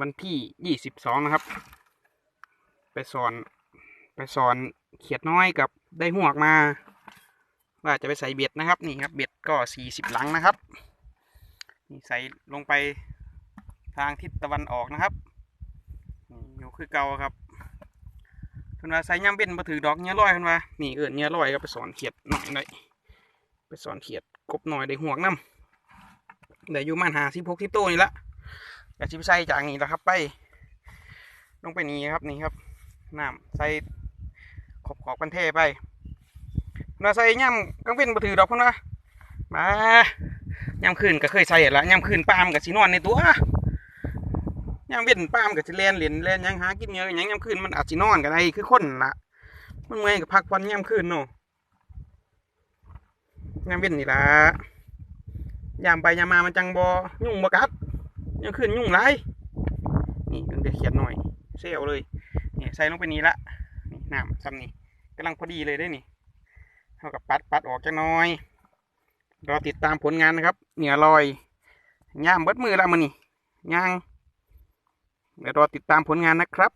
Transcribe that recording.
วันที่ยี่สิบสองนะครับ ไปสอน ไปสอนเขียดน้อยกับได้หวกมา ว่าจะไปใส่เบ็ดนะครับ นี่ครับ เบ็ดก็สี่สิบหลังนะครับ นี่ใส่ลงไปทางทิศตะวันออกนะครับอยู่คือเก่าครับเพิ่นว่าใส่ย่ำเป็นมาถือดอกเนื้อลอยเพิ่นว่านี่เอิญเนื้อลอยก็ไปสอนเขียดหน่อยหน่อยไปสอนเขียดกบหน่อยได้หวกน้ำได้อยู่มันหาสิบหกสิบตัวนี่ละ อย่าชิบใส่จากนี้แล้วครับ ไป ลงไปนี่ครับนี่ครับน้ำใส่ขอบขอบกันเทไปเพิ่นว่าใส่ย่ำกลางเว้นมาถือดอกพิ่นว่ามายามคืนก็เคยใส่ละยามคืนปามกับสินอนในตัวยามเว้นปามกับสิแลนเหรียญแลนยังหากินเยอะยังยามคืนมันอาจสินอนก็ได้คือคนละมันเมื่อยกับพักผ่อนยามคืนเนาะยามเว้นนี่ละยามไปยามมามันจังบอยุ่งบกัด ยังขึ้นยุ่งไรนี่เพิ่งได้เขียนหน่อยเซลเลยนี่ใส่ลงไปนี้ละนี่น้ำซ้ำนี่กำลังพอดีเลยได้นี่เท่ากับปัดปัดออกจังน้อยรอติดตามผลงานนะครับ เหนือลอยย่ามเบิดมือละมันนี่ย่างเดี๋ยวรอติดตามผลงานนะครับ